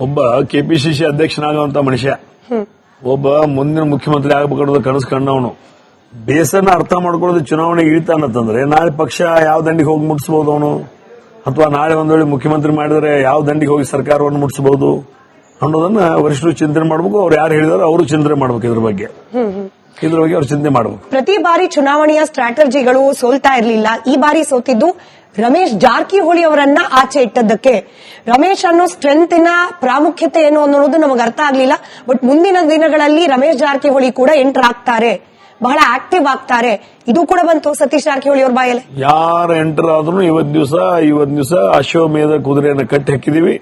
ಒಬ್ಬ ಕೆಪಿಸಿಸಿ ಅಧ್ಯಕ್ಷನಾಗುವಂತ ಮನುಷ್ಯ. ಒಬ್ಬ ಮುಂದಿನ ಮುಖ್ಯಮಂತ್ರಿ ಆಗಬೇಕು ಕನಸು ಕಂಡವನು. ಬೇಸನ್ನ ಅರ್ಥ ಮಾಡ್ಕೊಳ್ಳೋದು ಚುನಾವಣೆಗೆ ಇಳಿತಾನಂತಂದ್ರೆ ನಾಳೆ ಪಕ್ಷ ಯಾವ ದಂಡಿಗೆ ಹೋಗಿ ಮುಟ್ಟಿಸಬಹುದು ಅವನು? ಅಥವಾ ನಾಳೆ ಒಂದ್ ವೇಳೆ ಮುಖ್ಯಮಂತ್ರಿ ಮಾಡಿದ್ರೆ ಯಾವ ದಂಡಿಗೆ ಹೋಗಿ ಸರ್ಕಾರವನ್ನು ಮುಟ್ಟಿಸಬಹುದು ಅನ್ನೋದನ್ನ ವರಿಷ್ಠರು ಚಿಂತನೆ ಮಾಡಬೇಕು. ಅವ್ರು ಯಾರು ಹೇಳಿದಾರ ಅವರು ಚಿಂತನೆ ಮಾಡ್ಬೇಕು ಇದ್ರ ಬಗ್ಗೆ. ಇದ್ರ ಬಗ್ಗೆ ಅವ್ರು ಚಿಂತೆ ಮಾಡಬೇಕು. ಪ್ರತಿ ಬಾರಿ ಚುನಾವಣೆಯ ಸ್ಟ್ರಾಟಜಿಗಳು ಸೋಲ್ತಾ ಇರಲಿಲ್ಲ. ಈ ಬಾರಿ ಸೋತಿದ್ದು ರಮೇಶ್ ಜಾರಕಿಹೊಳಿ ಅವರನ್ನ ಆಚೆ ಇಟ್ಟದ್ದಕ್ಕೆ. ರಮೇಶ್ ಅನ್ನೋ ಸ್ಟ್ರೆಂತಿನ ಪ್ರಾಮುಖ್ಯತೆ ಏನು ಅನ್ನೋದು ನಮಗೆ ಅರ್ಥ ಆಗ್ಲಿಲ್ಲ. ಬಟ್ ಮುಂದಿನ ದಿನಗಳಲ್ಲಿ ರಮೇಶ್ ಜಾರಕಿಹೊಳಿ ಕೂಡ ಎಂಟರ್ ಆಗ್ತಾರೆ. ಬಹಳ ಆಕ್ಟಿವ್ ಆಗ್ತಾರೆ. ಇದು ಕೂಡ ಬಂತು ಸತೀಶ್ ಜಾರಕಿಹೊಳಿ ಅವ್ರ ಬಾಯಲ್ಲಿ. ಯಾರು ಎಂಟರ್ ಆದ್ರೂ ಇವತ್ ದಿವಸ ಇವತ್ ದಿವಸ ಅಶ್ವಮೇಧ ಕುದುರೆಯನ್ನು ಕಟ್ಟಿ ಹಾಕಿದೀವಿ.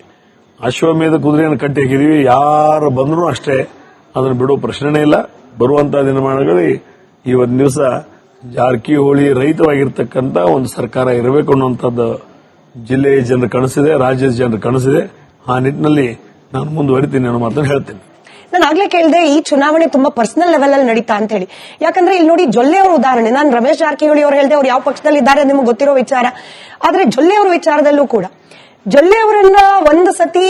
ಅಶ್ವಮೇಧ ಕುದುರೆಯನ್ನು ಕಟ್ಟಿ ಹಾಕಿದೀವಿ. ಯಾರು ಬಂದ್ರು ಅಷ್ಟೇ. ಅದನ್ನು ಬಿಡೋ ಪ್ರಶ್ನೆನೇ ಇಲ್ಲ. ಬರುವಂತಹ ದಿನಮಾನಗಳಲ್ಲಿ ಇವತ್ ದಿವಸ ಜಾರಕಿಹೊಳಿ ರಹಿತವಾಗಿರ್ತಕ್ಕಂಥ ಒಂದು ಸರ್ಕಾರ ಇರಬೇಕು ಅನ್ನುವಂಥದ್ದು ಜಿಲ್ಲೆಯ ಜನರು ಕನಸಿದೆ, ರಾಜ್ಯದ ಜನರು ಕನಸಿದೆ. ಆ ನಿಟ್ಟಿನಲ್ಲಿ ನಾನು ಮುಂದುವರಿತೀನಿ ಅನ್ನೋ ಮಾತನ್ನು ಹೇಳ್ತೀನಿ. ನಾನು ಆಗ್ಲೇ ಕೇಳಿದೆ, ಈ ಚುನಾವಣೆ ತುಂಬಾ ಪರ್ಸನಲ್ ಲೆವೆಲ್ ಅಲ್ಲಿ ನಡೀತಾ ಅಂತ ಹೇಳಿ. ಯಾಕಂದ್ರೆ ಇಲ್ಲಿ ನೋಡಿ ಜೊಲ್ಲೆ ಅವರ ಉದಾಹರಣೆ. ನಾನು ರಮೇಶ್ ಜಾರಕಿಹೊಳಿ ಅವರು ಹೇಳಿದೆ ಅವ್ರು ಯಾವ ಪಕ್ಷದಲ್ಲಿ ಇದ್ದಾರೆ ನಿಮ್ಗೆ ಗೊತ್ತಿರೋ ವಿಚಾರ. ಆದ್ರೆ ಜೊಲ್ಲೆ ಅವರ ವಿಚಾರದಲ್ಲೂ ಕೂಡ, ಜೊಲ್ಲೆ ಅವರನ್ನ ಒಂದು ಸತಿ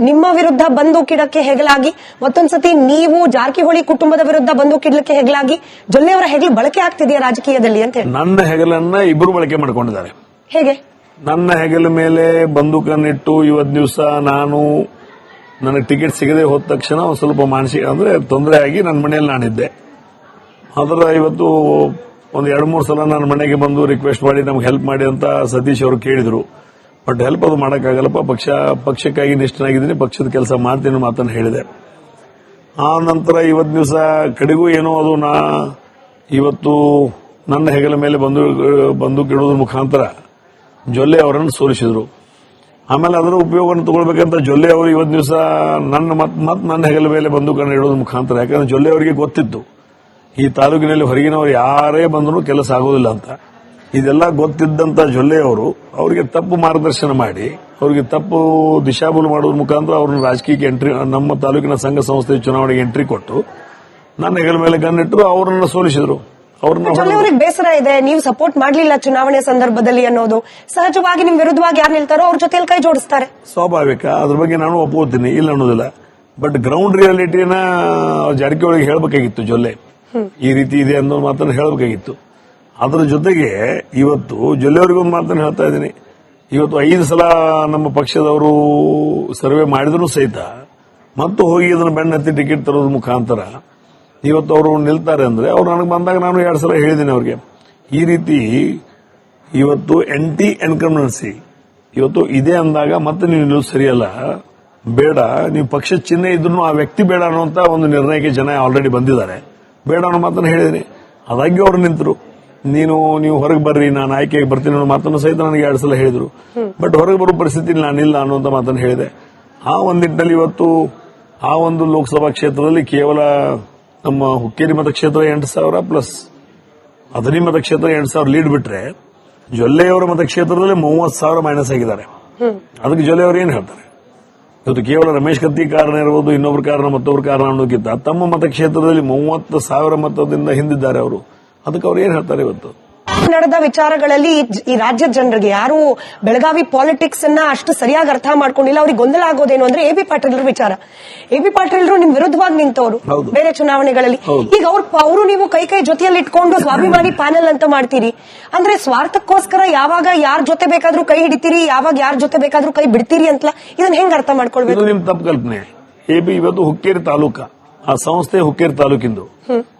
ನಿಮ್ಮ ವಿರುದ್ಧ ಬಂದೂಕಿಡಕ್ಕೆ ಹೆಗಲಾಗಿ ಮತ್ತೊಂದ್ಸತಿ ನೀವು ಜಾರಕಿಹೊಳಿ ಕುಟುಂಬದ ವಿರುದ್ಧ ಬಂದೂಕಿಡ್ಲಿಕ್ಕೆ ಹೆಗಲಾಗಿ ಜೊಲ್ಲೆ ಅವರ ಹೆಗಲು ಬಳಕೆ ಆಗ್ತಿದೆಯಾ ರಾಜಕೀಯದಲ್ಲಿ ಅಂತ ಹೇಳಿ. ನನ್ನ ಹೆಗಲನ್ನ ಇಬ್ಬರು ಬಳಕೆ ಮಾಡ್ಕೊಂಡಿದ್ದಾರೆ. ಹೇಗೆ? ನನ್ನ ಹೆಗಲ ಮೇಲೆ ಬಂದೂಕನ್ನಿಟ್ಟು ಇವತ್ ದಿವಸ ನಾನು ನನಗೆ ಟಿಕೆಟ್ ಸಿಗದೆ ಹೋದ ತಕ್ಷಣ ಒಂದು ಸ್ವಲ್ಪ ಮಾನಸಿಕ ಅಂದ್ರೆ ತೊಂದರೆ ಆಗಿ ನನ್ನ ಮನೆಯಲ್ಲಿ ನಾನಿದ್ದೆ. ಅದರ ಇವತ್ತು ಒಂದು ಎರಡು ಮೂರು ಸಲ ನನ್ನ ಮನೆಗೆ ಬಂದು ರಿಕ್ವೆಸ್ಟ್ ಮಾಡಿ ನಮ್ಗೆ ಹೆಲ್ಪ್ ಮಾಡಿ ಅಂತ ಸತೀಶ್ ಅವರು ಕೇಳಿದ್ರು. ಬಟ್ ಹೆಲ್ಪ್ ಅದು ಮಾಡೋಕ್ಕಾಗಲ್ಲಪ್ಪ ಪಕ್ಷ, ಪಕ್ಷಕ್ಕಾಗಿ ನಿಷ್ಠನಾಗಿದ್ದೀನಿ ಪಕ್ಷದ ಕೆಲಸ ಮಾಡ್ತೀನಿ ಮಾತನ್ನು ಹೇಳಿದೆ. ಆ ನಂತರ ಇವತ್ತು ದಿವಸ ಕಡೆಗೂ ಏನೋ ಅದು ನಾ ಇವತ್ತು ನನ್ನ ಹೆಗಲ ಮೇಲೆ ಬಂದು ಬಂದು ಬಂದೂಕಿಡೋದ್ರ ಮುಖಾಂತರ ಜೊಲ್ಲೆ ಅವರನ್ನು ಸೋಲಿಸಿದ್ರು. ಆಮೇಲೆ ಅದರ ಉಪಯೋಗವನ್ನು ತಗೊಳ್ಬೇಕಂತ ಜೊಲ್ಲೆ ಅವರು ಇವತ್ತು ದಿವಸ ನನ್ನ ಮತ್ ಮತ್ ನನ್ನ ಹೆಗಲ ಮೇಲೆ ಬಂದೂಕನ್ನು ಇಡೋದ್ರ ಮುಖಾಂತರ. ಯಾಕಂದ್ರೆ ಜೊಲ್ಲೆ ಅವರಿಗೆ ಗೊತ್ತಿತ್ತು. ಈ ತಾಲೂಕಿನಲ್ಲಿ ಹೊರಗಿನವರು ಯಾರೇ ಬಂದರೂ ಕೆಲಸ ಆಗೋದಿಲ್ಲ ಅಂತ. ಇದೆಲ್ಲ ಗೊತ್ತಿದ್ದಂತ ಜೊಲ್ಲೆ ಅವರು ಅವರಿಗೆ ತಪ್ಪು ಮಾರ್ಗದರ್ಶನ ಮಾಡಿ ಅವರಿಗೆ ತಪ್ಪು ದಿಶಾಬೂಲು ಮಾಡೋದ್ರ ಮುಖಾಂತರ ಅವ್ರನ್ನ ರಾಜಕೀಯಕ್ಕೆ ಎಂಟ್ರಿ ನಮ್ಮ ತಾಲೂಕಿನ ಸಂಘ ಸಂಸ್ಥೆ ಚುನಾವಣೆಗೆ ಎಂಟ್ರಿ ಕೊಟ್ಟು ನನ್ನ ಹೆಗಲ ಮೇಲೆ ಗನ್ನಿಟ್ಟರು ಅವರನ್ನ ಸೋಲಿಸಿದ್ರು. ಅವ್ರನ್ನ ಬೇಸರ ಇದೆ ನೀವು ಸಪೋರ್ಟ್ ಮಾಡಲಿಲ್ಲ ಚುನಾವಣೆ ಸಂದರ್ಭದಲ್ಲಿ ಅನ್ನೋದು. ಸಹಜವಾಗಿ ನಿಮ್ ವಿರುದ್ಧವಾಗಿ ಯಾರು ನಿಲ್ತಾರೋ ಅವ್ರ ಜೊತೆಲಿ ಕೈ ಜೋಡಿಸ್ತಾರೆ. ಸ್ವಾಭಾವಿಕ ಅದ್ರ ಬಗ್ಗೆ ನಾನು ಒಪ್ಪೋತೀನಿ ಇಲ್ಲ ಅನ್ನೋದಿಲ್ಲ. ಬಟ್ ಗ್ರೌಂಡ್ ರಿಯಾಲಿಟಿನ ಜಾರಕಿಹೊಳಿಗೆ ಹೇಳಬೇಕಾಗಿತ್ತು ಜೊಲ್ಲೆ. ಈ ರೀತಿ ಇದೆ ಅನ್ನೋ ಮಾತನ್ನ ಹೇಳಬೇಕಾಗಿತ್ತು. ಅದರ ಜೊತೆಗೆ ಇವತ್ತು ಜಿಲ್ಲೆಯವರಿಗೊಂದು ಮಾತನ್ನು ಹೇಳ್ತಾ ಇದ್ದೀನಿ. ಇವತ್ತು ಐದು ಸಲ ನಮ್ಮ ಪಕ್ಷದವರು ಸರ್ವೆ ಮಾಡಿದ್ರು ಸಹಿತ ಮತ್ತು ಹೋಗಿ ಅದನ್ನು ಬೆನ್ನತ್ತಿ ಟಿಕೆಟ್ ತರೋದ್ರ ಮುಖಾಂತರ ಇವತ್ತು ಅವರು ನಿಲ್ತಾರೆ ಅಂದ್ರೆ ಅವ್ರು ನನಗೆ ಬಂದಾಗ ನಾನು ಎರಡು ಸಲ ಹೇಳಿದ್ದೀನಿ ಅವ್ರಿಗೆ. ಈ ರೀತಿ ಇವತ್ತು ಎಂಟಿ ಎನ್ಕಮ್ನೆನ್ಸಿ ಇವತ್ತು ಇದೆ ಅಂದಾಗ ಮತ್ತೆ ನೀವು ನಿಲ್ಲೋದು ಸರಿಯಲ್ಲ. ಬೇಡ, ನೀವು ಪಕ್ಷ ಚಿಹ್ನೆ ಇದ್ರು ಆ ವ್ಯಕ್ತಿ ಬೇಡ ಅನ್ನುವಂತ ಒಂದು ನಿರ್ಣಯಕ್ಕೆ ಜನ ಆಲ್ರೆಡಿ ಬಂದಿದ್ದಾರೆ. ಬೇಡ ಅನ್ನೋ ಮಾತನ್ನು ಹೇಳಿದ್ದೀನಿ. ಅದಾಗಿ ಅವರು ನಿಂತರು. ನೀನು, ನೀವು ಹೊರಗೆ ಬರ್ರಿ, ನಾನು ಆಯ್ಕೆಗೆ ಬರ್ತೀನಿ ಅನ್ನೋ ಮಾತನ್ನು ಸಹಿತ ನನಗೆ ಎರಡು ಸಲ ಹೇಳಿದ್ರು. ಬಟ್ ಹೊರಗೆ ಬರೋ ಪರಿಸ್ಥಿತಿ ನಾನಿಲ್ಲ ಅನ್ನುವಂತ ಮಾತನ್ನು ಹೇಳಿದೆ. ಆ ಒಂದಿಟ್ಟಿನಲ್ಲಿ ಇವತ್ತು, ಆ ಒಂದು ಲೋಕಸಭಾ ಕ್ಷೇತ್ರದಲ್ಲಿ ಕೇವಲ ನಮ್ಮ ಹುಕ್ಕೇರಿ ಮತಕ್ಷೇತ್ರ ಎಂಟು ಸಾವಿರ ಪ್ಲಸ್ ಅದನಿ ಮತಕ್ಷೇತ್ರ ಎಂಟು ಸಾವಿರ ಲೀಡ್ ಬಿಟ್ರೆ ಜೊಲ್ಲೆಯವರ ಮತಕ್ಷೇತ್ರದಲ್ಲಿ ಮೂವತ್ತು ಸಾವಿರ ಮೈನಸ್ ಆಗಿದ್ದಾರೆ. ಅದಕ್ಕೆ ಜೊಲ್ಲೆಯವರು ಏನ್ ಹೇಳ್ತಾರೆ? ಇವತ್ತು ಕೇವಲ ರಮೇಶ್ ಕತ್ತಿ ಕಾರಣ ಇರಬಹುದು ಇನ್ನೊಬ್ಬರ ಕಾರಣ ಮತ್ತೊಬ್ಬರ ಕಾರಣ ಅನ್ನೋಕ್ಕಿಂತ ತಮ್ಮ ಮತಕ್ಷೇತ್ರದಲ್ಲಿ ಮೂವತ್ತು ಸಾವಿರ ಮತದಿಂದ ಹಿಂದಿದ್ದಾರೆ ಅವರು. ಅದಕ್ಕೆ ಅವ್ರು ಏನ್ ಹೇಳ್ತಾರೆ ಇವತ್ತು? ನಡೆದ ವಿಚಾರಗಳಲ್ಲಿ ಈ ರಾಜ್ಯದ ಜನರಿಗೆ ಯಾರು ಬೆಳಗಾವಿ ಪಾಲಿಟಿಕ್ಸ್ ಅನ್ನ ಅಷ್ಟು ಸರಿಯಾಗಿ ಅರ್ಥ ಮಾಡ್ಕೊಂಡಿಲ್ಲ. ಅವ್ರಿಗೆ ಗೊಂದಲ ಆಗೋದೇನು ಅಂದ್ರೆ ಎ ಬಿ ಪಾಟೀಲ್ರ ವಿಚಾರ. ಎ ಬಿ ಪಾಟೀಲ್ರು ನಿಮ್ ವಿರುದ್ಧವಾಗಿ ನಿಂತವರು ಬೇರೆ ಚುನಾವಣೆಗಳಲ್ಲಿ. ಈಗ ಅವ್ರ ಅವರು ನೀವು ಕೈ ಕೈ ಜೊತೆಯಲ್ಲಿ ಇಟ್ಕೊಂಡು ಸ್ವಾಭಿಮಾನಿ ಪ್ಯಾನೆಲ್ ಅಂತ ಮಾಡ್ತೀರಿ. ಅಂದ್ರೆ ಸ್ವಾರ್ಥಕ್ಕೋಸ್ಕರ ಯಾವಾಗ ಯಾರ ಜೊತೆ ಬೇಕಾದ್ರೂ ಕೈ ಹಿಡಿತೀರಿ ಯಾವಾಗ ಯಾರ ಜೊತೆ ಬೇಕಾದ್ರೂ ಕೈ ಬಿಡ್ತೀರಿ ಅಂತ ಇದನ್ನ ಹೆಂಗ್ ಅರ್ಥ ಮಾಡ್ಕೊಳ್ಬೇಕು? ನಿಮ್ ತಪ್ಪು ಕಲ್ಪನೆ. ಎ ಬಿ ಇವತ್ತು ಹುಕ್ಕೇರಿ ತಾಲೂಕ. ಆ ಸಂಸ್ಥೆ ಹುಕ್ಕೇರಿ ತಾಲೂಕಿಂದು.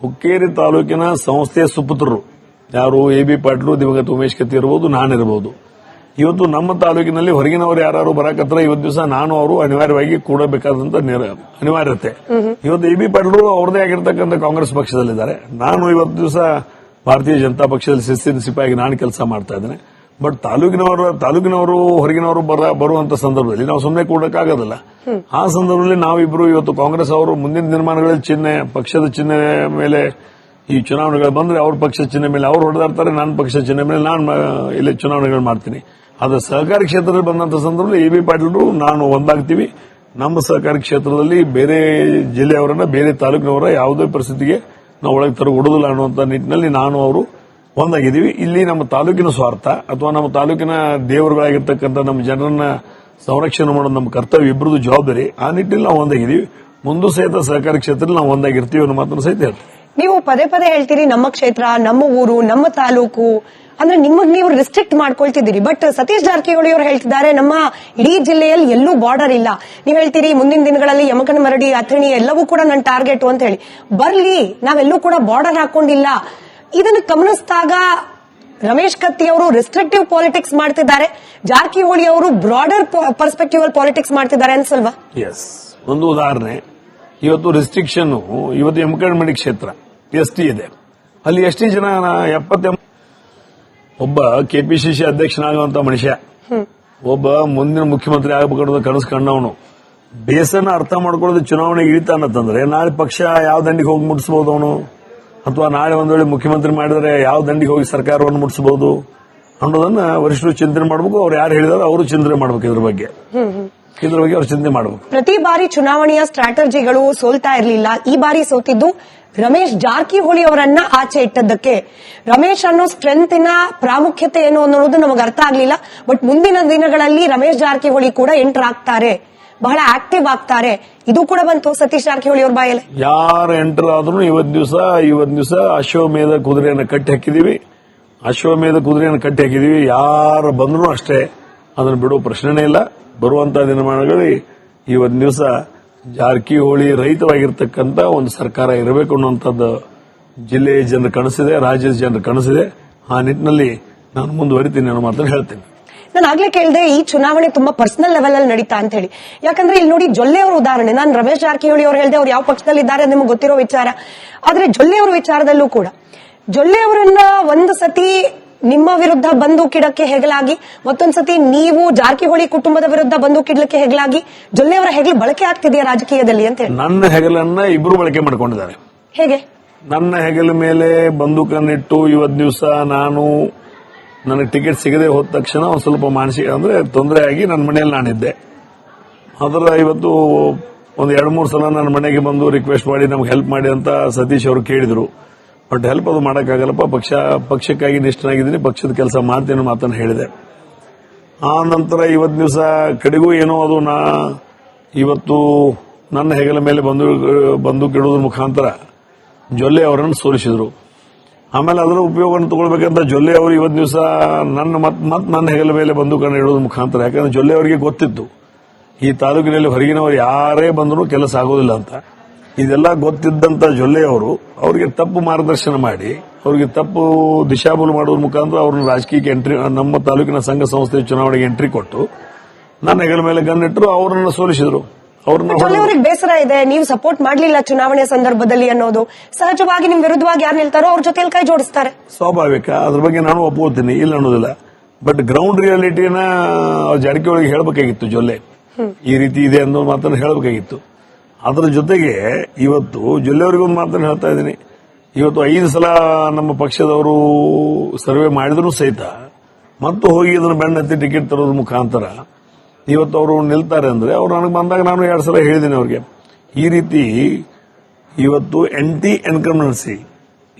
ಹುಕ್ಕೇರಿ ತಾಲೂಕಿನ ಸಂಸ್ಥೆಯ ಸುಪುತ್ರರು. ಯಾರು ಎ ಬಿ ಪಾಟೀಲು ದಿವಂಗತ ಉಮೇಶ್ ಕತ್ತಿ ಇರಬಹುದು ನಾನಿರಬಹುದು ಇವತ್ತು ನಮ್ಮ ತಾಲೂಕಿನಲ್ಲಿ ಹೊರಗಿನವರು ಯಾರು ಬರಕತ್ರ ಇವತ್ತು ದಿವಸ ನಾನು ಅವರು ಅನಿವಾರ್ಯವಾಗಿ ಕೂಡಬೇಕಾದಂತ ನಿರ- ಅನಿವಾರ್ಯತೆ. ಇವತ್ತು ಎ ಬಿ ಪಾಟೀಲ್ ಅವ್ರದೇ ಆಗಿರ್ತಕ್ಕಂಥ ಕಾಂಗ್ರೆಸ್ ಪಕ್ಷದಲ್ಲಿದ್ದಾರೆ. ನಾನು ಇವತ್ತು ದಿವಸ ಭಾರತೀಯ ಜನತಾ ಪಕ್ಷದಲ್ಲಿ ಶಿಸ್ತಿನ ಸಿಪಾಯಿಗೆ ನಾನು ಕೆಲಸ ಮಾಡ್ತಾ ಇದ್ದೇನೆ. ಬಟ್ ತಾಲೂಕಿನವರು ತಾಲೂಕಿನವರು, ಹೊರಗಿನವರು ಬರ, ಬರುವಂತ ಸಂದರ್ಭದಲ್ಲಿ ನಾವು ಸುಮ್ಮನೆ ಕೂಡಕ್ಕಾಗೋದಿಲ್ಲ. ಆ ಸಂದರ್ಭದಲ್ಲಿ ನಾವಿಬ್ರು ಇವತ್ತು ಕಾಂಗ್ರೆಸ್ ಅವರು ಮುಂದಿನ ನಿರ್ಮಾಣಗಳಲ್ಲಿ ಚಿಹ್ನೆ, ಪಕ್ಷದ ಚಿಹ್ನೆ ಮೇಲೆ ಈ ಚುನಾವಣೆಗಳು ಬಂದ್ರೆ ಅವ್ರ ಪಕ್ಷದ ಚಿಹ್ನೆ ಮೇಲೆ ಅವ್ರು ಹೊಡೆದಾಡ್ತಾರೆ ನನ್ನ ಪಕ್ಷದ ಚಿಹ್ನೆ ಮೇಲೆ ನಾನು ಇಲ್ಲಿ ಚುನಾವಣೆಗಳು ಮಾಡ್ತೀನಿ. ಆದ್ರೆ ಸಹಕಾರಿ ಕ್ಷೇತ್ರದಲ್ಲಿ ಬಂದಂತ ಸಂದರ್ಭದಲ್ಲಿ ಎ ಬಿ ಪಾಟೀಲ್ರು, ನಾನು ಒಂದಾಗ್ತೀವಿ. ನಮ್ಮ ಸಹಕಾರಿ ಕ್ಷೇತ್ರದಲ್ಲಿ ಬೇರೆ ಜಿಲ್ಲೆಯವರನ್ನ, ಬೇರೆ ತಾಲೂಕಿನವರ ಯಾವುದೇ ಪರಿಸ್ಥಿತಿಗೆ ನಾವು ಒಳಗೆ ತರಗೊಡುದಿಲ್ಲ ಅನ್ನುವಂತ ನಿಟ್ಟಿನಲ್ಲಿ ನಾನು, ಅವರು ಒಂದಾಗಿದ್ದೀವಿ. ಇಲ್ಲಿ ನಮ್ಮ ತಾಲೂಕಿನ ಸ್ವಾರ್ಥ ಅಥವಾ ನಮ್ಮ ತಾಲೂಕಿನ ದೇವರುಗಳಾಗಿರ್ತಕ್ಕಂಥ ನಮ್ಮ ಜನರನ್ನ ಸಂರಕ್ಷಣೆ ಮಾಡೋದು ನಮ್ಮ ಕರ್ತವ್ಯ ಇಬ್ಬರದು ಜವಾಬ್ದಾರಿ. ಆ ನಿಟ್ಟಿನಲ್ಲಿ ನಾವು ಒಂದಾಗಿದ್ದೀವಿ. ಮುಂದೂ ಸಹಿತ ಸಹಕಾರಿ ಕ್ಷೇತ್ರದಲ್ಲಿ ನಾವು ಒಂದಾಗಿರ್ತೀವಿ ಅನ್ನೋ ಮಾತನ್ನು ಸಹಿತ ಹೇಳ್ತೀವಿ ನೀವು ಪದೇ ಪದೇ ಹೇಳ್ತೀರಿ, ನಮ್ಮ ಕ್ಷೇತ್ರ, ನಮ್ಮ ಊರು, ನಮ್ಮ ತಾಲೂಕು. ಅಂದ್ರೆ ನಿಮಗ್ ನೀವು ರಿಸ್ಟ್ರಿಕ್ಟ್ ಮಾಡ್ಕೊಳ್ತಿದ್ದೀರಿ. ಬಟ್ ಸತೀಶ್ ಜಾರಕಿಹೊಳಿ ಅವರು ಹೇಳ್ತಿದ್ದಾರೆ, ನಮ್ಮ ಇಡೀ ಜಿಲ್ಲೆಯಲ್ಲಿ ಎಲ್ಲೂ ಬಾರ್ಡರ್ ಇಲ್ಲ. ನೀವು ಹೇಳ್ತೀರಿ, ಮುಂದಿನ ದಿನಗಳಲ್ಲಿ ಯಮಕನ ಮರಡಿ ಅಥಣಿ ಎಲ್ಲವೂ ಕೂಡ ನನ್ನ ಟಾರ್ಗೆಟ್ ಅಂತ ಹೇಳಿ. ಬರ್ಲಿ, ನಾವೆಲ್ಲೂ ಕೂಡ ಬಾರ್ಡರ್ ಹಾಕೊಂಡಿಲ್ಲ. ಇದನ್ನು ಗಮನಿಸಿದಾಗ ರಮೇಶ್ ಕತ್ತಿ ಅವರು ರೆಸ್ಟ್ರಿಕ್ಟಿವ್ ಪಾಲಿಟಿಕ್ಸ್ ಮಾಡ್ತಿದ್ದಾರೆ. ಜಾರಕಿಹೊಳಿ ಅವರು ಬ್ರಾಡರ್ ಪರ್ಸ್ಪೆಕ್ಟಿವ್ ಅಲ್ಲಿ ಪಾಲಿಟಿಕ್ಸ್ ಮಾಡ್ತಿದ್ದಾರೆ ಅನ್ಸಲ್ವಾ? ಎಸ್ ಒಂದು ಉದಾಹರಣೆ. ಇವತ್ತು ರೆಸ್ಟ್ರಿಕ್ಷನ್ ಇವತ್ತು ಎಮಕಲ್ಮಡಿ ಕ್ಷೇತ್ರ ಎಸ್ ಟಿ ಇದೆ. ಅಲ್ಲಿ ಎಸ್ ಟಿ ಜನ ಎಪ್ಪತ್ತ, ಒಬ್ಬ ಕೆಪಿಸಿಸಿ ಅಧ್ಯಕ್ಷನಾಗುವಂತ ಮನುಷ್ಯ. ಒಬ್ಬ ಮುಂದಿನ ಮುಖ್ಯಮಂತ್ರಿ ಆಗಬೇಕು ಕನಸು ಕಂಡವನು. ಬೇಸನ್ನ ಅರ್ಥ ಮಾಡ್ಕೊಳ್ಳೋದು ಚುನಾವಣೆಗೆ ಇಳಿತಾನಂತಂದ್ರೆ ನಾಳೆ ಪಕ್ಷ ಯಾವ ದಂಡಿಗೆ ಹೋಗಿ ಮುಟ್ಟಿಸಬಹುದು ಅವನು? ಅಥವಾ ನಾಳೆ ಒಂದ್ ವೇಳೆ ಮುಖ್ಯಮಂತ್ರಿ ಮಾಡಿದರೆ ಯಾವ ದಂಡಿಗೆ ಹೋಗಿ ಸರ್ಕಾರವನ್ನು ಮುಟ್ಟಿಸಬಹುದು ಅನ್ನೋದನ್ನ ವರಿಷ್ಠರು ಚಿಂತನೆ ಮಾಡಬೇಕು. ಅವ್ರು ಯಾರು ಹೇಳಿದಾರೋ ಅವರು ಚಿಂತನೆ ಮಾಡಬೇಕು ಇದ್ರ ಬಗ್ಗೆ. ಇದ್ರ ಬಗ್ಗೆ ಅವ್ರು ಚಿಂತನೆ ಮಾಡಬೇಕು. ಪ್ರತಿ ಬಾರಿ ಚುನಾವಣೆಯ ಸ್ಟ್ರಾಟಜಿಗಳು ಸೋಲ್ತಾ ಇರಲಿಲ್ಲ. ಈ ಬಾರಿ ಸೋತಿದ್ದು ರಮೇಶ್ ಜಾರಕಿಹೊಳಿ ಅವರನ್ನ ಆಚೆ ಇಟ್ಟದ್ದಕ್ಕೆ. ರಮೇಶ್ ಅನ್ನೋ ಸ್ಟ್ರೆಂತಿನ ಪ್ರಾಮುಖ್ಯತೆ ಏನು ಅನ್ನೋದು ನಮಗೆ ಅರ್ಥ ಆಗ್ಲಿಲ್ಲ. ಬಟ್ ಮುಂದಿನ ದಿನಗಳಲ್ಲಿ ರಮೇಶ್ ಜಾರಕಿಹೊಳಿ ಕೂಡ ಎಂಟರ್ ಆಗ್ತಾರೆ. ಬಹಳ ಆಕ್ಟಿವ್ ಆಗ್ತಾರೆ. ಇದು ಕೂಡ ಬಂತು ಸತೀಶ್ ಜಾರಕಿಹೊಳಿ ಅವ್ರ ಬಾಯಲ್ಲಿ. ಯಾರು ಎಂಟರ್ ಆದ್ರೂ ಇವತ್ ದಿವಸ ಇವತ್ ದಿವಸ ಅಶ್ವಮೇಧ ಕುದುರೆಯನ್ನು ಕಟ್ಟಿ ಹಾಕಿದೀವಿ. ಅಶ್ವಮೇಧ ಕುದುರೆಯನ್ನು ಕಟ್ಟಿ ಹಾಕಿದೀವಿ. ಯಾರು ಬಂದ್ರು ಅಷ್ಟೇ ಅದನ್ನು ಬಿಡೋ ಪ್ರಶ್ನೆನೇ ಇಲ್ಲ. ಬರುವಂತ ದಿನಮಾನಗಳಲ್ಲಿ ಇವತ್ ದಿವಸ ಜಾರಕಿಹೊಳಿ ರಹಿತವಾಗಿರ್ತಕ್ಕಂತ ಒಂದು ಸರ್ಕಾರ ಇರಬೇಕು ಅನ್ನುವಂಥದ್ದು ಜಿಲ್ಲೆಯ ಜನರ ಕನಸಿದೆ, ರಾಜ್ಯದ ಜನರ ಕನಸಿದೆ. ಆ ನಿಟ್ಟಿನಲ್ಲಿ ನಾನು ಮುಂದುವರಿತೀನಿ ಅನ್ನೋ ಮಾತನ್ನು ಹೇಳ್ತೀನಿ. ನಾನು ಆಗ್ಲೇ ಕೇಳಿದೆ ಈ ಚುನಾವಣೆ ತುಂಬಾ ಪರ್ಸನಲ್ ಲೆವೆಲ್ ಅಲ್ಲಿ ನಡೀತಾ ಅಂತ ಹೇಳಿ. ಯಾಕಂದ್ರೆ ಇಲ್ಲಿ ನೋಡಿ ಜೊಲ್ಲೆ ಅವರ ಉದಾಹರಣೆ. ನಾನು ರಮೇಶ್ ಜಾರಕಿಹೊಳಿ ಅವರು ಹೇಳಿದೆ ಅವ್ರು ಯಾವ ಪಕ್ಷದಲ್ಲಿ ಇದ್ದಾರೆ ನಿಮಗೆ ಗೊತ್ತಿರೋ ವಿಚಾರ. ಆದ್ರೆ ಜೊಲ್ಲೆ ಅವರ ವಿಚಾರದಲ್ಲೂ ಕೂಡ ಜೊಲ್ಲೆ ಅವರನ್ನ ಒಂದು ಸತಿ ನಿಮ್ಮ ವಿರುದ್ಧ ಬಂದೂಕಿಡಕ್ಕೆ ಹೆಗಲಾಗಿ ಮತ್ತೊಂದ್ಸತಿ ನೀವು ಜಾರಕಿಹೊಳಿ ಕುಟುಂಬದ ವಿರುದ್ಧ ಬಂದೂಕಿಡ್ಲಿಕ್ಕೆ ಹೆಗಲಾಗಿ ಜೊಲ್ಲೆ ಅವರ ಹೆಗಲು ಬಳಕೆ ಆಗ್ತಿದೆಯಾ ರಾಜಕೀಯದಲ್ಲಿ ಅಂತ ಹೇಳಿ. ನನ್ನ ಹೆಗಲನ್ನ ಇಬ್ರು ಬಳಕೆ ಮಾಡ್ಕೊಂಡಿದ್ದಾರೆ. ಹೇಗೆ? ನನ್ನ ಹೆಗಲ ಮೇಲೆ ಬಂದೂಕನ್ನಿಟ್ಟು ಇವತ್ ದಿವಸ ನಾನು ನನಗೆ ಟಿಕೆಟ್ ಸಿಗದೆ ಹೋದ ತಕ್ಷಣ ಒಂದು ಸ್ವಲ್ಪ ಮಾನಸಿಕ ಅಂದ್ರೆ ತೊಂದರೆ ಆಗಿ ನನ್ನ ಮನೆಯಲ್ಲಿ ನಾನಿದ್ದೆ. ಅದರ ಇವತ್ತು ಒಂದು ಎರಡು ಮೂರು ಸಲ ನನ್ನ ಮನೆಗೆ ಬಂದು ರಿಕ್ವೆಸ್ಟ್ ಮಾಡಿ ನಮ್ಗೆ ಹೆಲ್ಪ್ ಮಾಡಿ ಅಂತ ಸತೀಶ್ ಅವರು ಕೇಳಿದ್ರು. ಬಟ್ ಹೆಲ್ಪ್ ಅದು ಮಾಡೋಕ್ಕಾಗಲ್ಲಪ್ಪ, ಪಕ್ಷ, ಪಕ್ಷಕ್ಕಾಗಿ ನಿಷ್ಠನಾಗಿದ್ದೀನಿ, ಪಕ್ಷದ ಕೆಲಸ ಮಾಡ್ತೀನಿ ಮಾತನ್ನು ಹೇಳಿದೆ. ಆ ನಂತರ ಇವತ್ತು ದಿವಸ ಕಡೆಗೂ ಏನೋ ಅದು ನಾ ಇವತ್ತು ನನ್ನ ಹೆಗಲ ಮೇಲೆ ಬಂದು ಬಂದು ಗಿಡೋದ್ರ ಮುಖಾಂತರ ಜೊಲ್ಲೆ ಅವರನ್ನು ಸೋಲಿಸಿದ್ರು. ಆಮೇಲೆ ಅದರ ಉಪಯೋಗವನ್ನು ತಗೊಳ್ಬೇಕಂತ ಜೊಲ್ಲೆ ಅವರು ಇವತ್ತು ದಿವಸ ನನ್ನ ಮತ್ ಮತ್ ನನ್ನ ಹೆಗಲ ಮೇಲೆ ಬಂದು ಕಣ್ಣು ಇಡೋದು ಮುಖಾಂತರ. ಯಾಕಂದ್ರೆ ಜೊಲ್ಲೆ ಅವರಿಗೆ ಗೊತ್ತಿತ್ತು. ಈ ತಾಲೂಕಿನಲ್ಲಿ ಹೊರಗಿನವರು ಯಾರೇ ಬಂದರೂ ಕೆಲಸ ಆಗೋದಿಲ್ಲ ಅಂತ. ಇದೆಲ್ಲ ಗೊತ್ತಿದ್ದಂತ ಜೊಲ್ಲೆ ಅವರು, ಅವರಿಗೆ ತಪ್ಪು ಮಾರ್ಗದರ್ಶನ ಮಾಡಿ, ಅವರಿಗೆ ತಪ್ಪು ದಿಶಾಬುಲ್ ಮಾಡೋದ್ರ ಮುಖಾಂತರ ಅವ್ರನ್ನ ರಾಜಕೀಯಕ್ಕೆ ಎಂಟ್ರಿ ನಮ್ಮ ತಾಲೂಕಿನ ಸಂಘ ಸಂಸ್ಥೆ ಚುನಾವಣೆಗೆ ಎಂಟ್ರಿ ಕೊಟ್ಟು, ನನ್ನ ಹೆಗಲ ಮೇಲೆ ಗನ್ನಿಟ್ಟರು ಅವರನ್ನು ಸೋಲಿಸಿದರು. ಅವ್ರಿಗೆ ಬೇಸರ ಇದೆ ನೀವು ಸಪೋರ್ಟ್ ಮಾಡ್ಲಿಲ್ಲ ಚುನಾವಣೆ ಸಂದರ್ಭದಲ್ಲಿ ಅನ್ನೋದು. ಸಹಜವಾಗಿ ನಿಮ್ ವಿರುದ್ಧವಾಗಿ ಯಾರು ನಿಲ್ತಾರೋ ಅವ್ರ ಜೊತೆ ಕೈ ಜೋಡಿಸ್ತಾರೆ. ಸ್ವಾಭಾವಿಕ. ಅದ್ರ ಬಗ್ಗೆ ನಾನು ಒಪ್ಪೋತೀನಿ ಇಲ್ಲ ಅನ್ನೋದಿಲ್ಲ. ಬಟ್ ಗ್ರೌಂಡ್ ರಿಯಾಲಿಟಿನ ಒಳಗೆ ಹೇಳಬೇಕಾಗಿತ್ತು ಜೊಲ್ಲೆ. ಈ ರೀತಿ ಇದೆ ಅನ್ನೋ ಮಾತನ್ನು ಹೇಳಬೇಕಾಗಿತ್ತು. ಅದರ ಜೊತೆಗೆ ಇವತ್ತು ಜೊಲ್ಲೆಯವರಿಗೆ ಒಂದು ಮಾತನ್ನು ಹೇಳ್ತಾ ಇದ್ದೀನಿ. ಇವತ್ತು ಐದು ಸಲ ನಮ್ಮ ಪಕ್ಷದವರು ಸರ್ವೆ ಮಾಡಿದ್ರು ಸಹಿತ ಮತ್ತು ಹೋಗಿ ಅದನ್ನು ಬೆನ್ನತ್ತಿ ಟಿಕೆಟ್ ತರೋದ್ರ ಮುಖಾಂತರ ಇವತ್ತು ಅವರು ನಿಲ್ತಾರೆ ಅಂದ್ರೆ ಅವ್ರು ನನಗೆ ಬಂದಾಗ ನಾನು ಎರಡು ಸಲ ಹೇಳಿದ್ದೀನಿ ಅವ್ರಿಗೆ. ಈ ರೀತಿ ಇವತ್ತು ಎಂಟಿ ಎನ್ಕಮ್ನೆನ್ಸಿ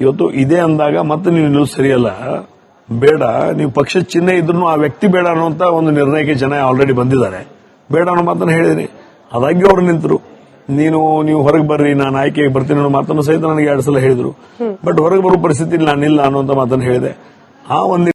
ಇವತ್ತು ಇದೆ ಅಂದಾಗ ಮತ್ತೆ ನೀವು ನಿಲ್ಲು ಸರಿಯಲ್ಲ. ಬೇಡ ನೀವು ಪಕ್ಷದ ಚಿಹ್ನೆ ಇದ್ರೂ ಆ ವ್ಯಕ್ತಿ ಬೇಡ ಅನ್ನುವಂತ ಒಂದು ನಿರ್ಣಯಕ್ಕೆ ಜನ ಆಲ್ರೆಡಿ ಬಂದಿದ್ದಾರೆ. ಬೇಡ ಅನ್ನೋ ಮಾತನ್ನು ಹೇಳಿದಿನಿ ಅದಾಗಿ ಅವರು ನಿಂತರು. ನೀನು ನೀವು ಹೊರಗೆ ಬರ್ರಿ ನಾನು ಆಯ್ಕೆಗೆ ಬರ್ತೀನಿ ಅನ್ನೋ ಮಾತನ್ನು ಸಹಿತ ನನಗೆ ಎರಡು ಸಲ ಹೇಳಿದ್ರು. ಬಟ್ ಹೊರಗೆ ಬರೋ ಪರಿಸ್ಥಿತಿ ನಾನಿಲ್ಲ ಅನ್ನುವಂತ ಮಾತನ್ನು ಹೇಳಿದೆ. ಆ ಒಂದು